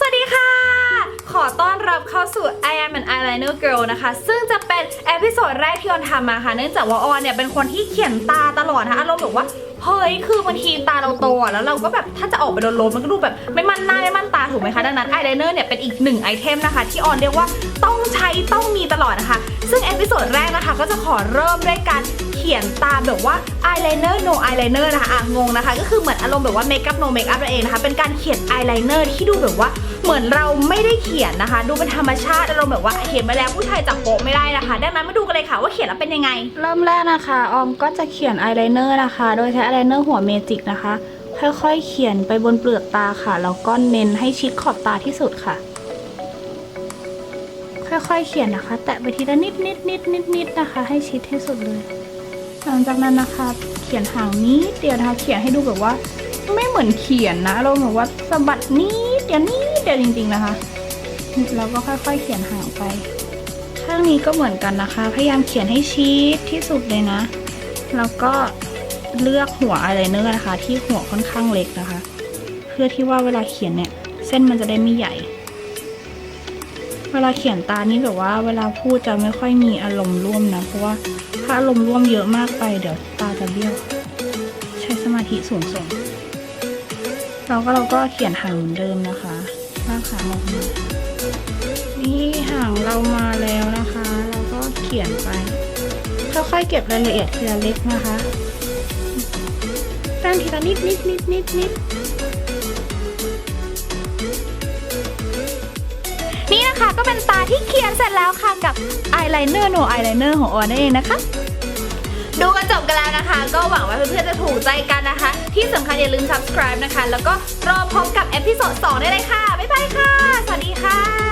สวัสดีค่ะ ขอต้อนรับเข้าสู่ I am an eyeliner girl นะคะ ซึ่งจะเป็นเอพิโซดแรกที่ออนทำมาค่ะ เนื่องจากว่าออนเนี่ยเป็นคนที่เขียนตาตลอดนะคะอารมณ์แบบว่า เฮ้ย คือบางทีตาเราโตอะแล้วเราก็แบบถ้าจะออกไปโดนลมมันก็ดูแบบ ไม่มั่นหน้าไม่มั่นตาถูกไหมคะ ดังนั้นอายไลเนอร์เนี่ยเป็นอีกหนึ่งไอเทมนะคะ ที่ออนเรียกว่าต้องใช้ต้องมีตลอดนะคะ ซึ่งเอพิโซดแรกนะคะก็จะขอเริ่มด้วยการ ขียนตาแบบว่า eyeliner no eyeliner นะคะอะงงนะคะ ก็คือเหมือนอารมณ์แบบว่า makeup no makeup นั่นเองนะคะเป็นการเขียน eyeliner ที่ดูแบบว่าเหมือนเราไม่ได้เขียนนะคะ ดูเป็นธรรมชาติอารมณ์แบบว่าเขียนมาแล้วผู้ชายจับโปะไม่ได้นะคะ ดังนั้นมาดูกันเลยค่ะว่าเขียนแล้วเป็นยังไง เริ่มแรกนะคะ ออมก็จะเขียนอายไลเนอร์นะคะ โดยใช้อายไลเนอร์หัวเมจิกนะคะ ค่อยๆ เขียนไปบนเปลือกตาค่ะแล้วก็เน้นให้ชิดขอบตาที่สุดค่ะ ค่อยๆ เขียนนะคะ แตะไปทีละนิดนิดนิดนิดนิดนะคะ ให้ชิดที่สุดเลย หลังจากนั้นนะคะ เขียนหางนิดเดียวนะคะเขียนให้ดูแบบว่า ไม่เหมือนเขียนนะเราแบบว่าสะบัดนิดเดียวนิดเดียวจริง ๆนะคะแล้วก็ค่อย ๆ เขียนหางไป ข้างนี้ก็เหมือนกันนะคะ พยายามเขียนให้ชิดที่สุดเลยนะ แล้วก็เลือกหัวอายไลเนอร์นะคะ ที่หัวค่อนข้างเล็กนะคะ เพื่อที่ว่าเวลาเขียนเนี่ย เส้นมันจะได้ไม่ใหญ่ เวลาเขียนตานี่แบบว่า เวลาพูดจะไม่ค่อยมีอารมณ์ร่วมนะ เพราะว่าถ้าอารมณ์ร่วมเยอะมากไปเดี๋ยวตาจะเบี้ยว ใช้สมาธิสูงส่งแล้วก็เราก็เขียนหางเหมือนเดิมนะคะลากหางออกมานี่หางเรามาแล้วนะคะ เราก็เขียนไปค่อยๆเก็บรายละเอียดทีละเล็กนะคะแต้มทีละนิดนิดนิดนิดนิด ก็เป็นตาที่เขียนเสร็จแล้วค่ะกับ eyeliner no eyeliner ของออนนั่นเองนะคะ ดูกันจบกันแล้วนะคะ ก็หวังว่าเพื่อนๆจะถูกใจกันนะคะ ที่สำคัญอย่าลืม subscribe นะคะ แล้วก็รอพบกับเอพิโซด2ได้เลยค่ะ บ๊ายบายค่ะ สวัสดีค่ะ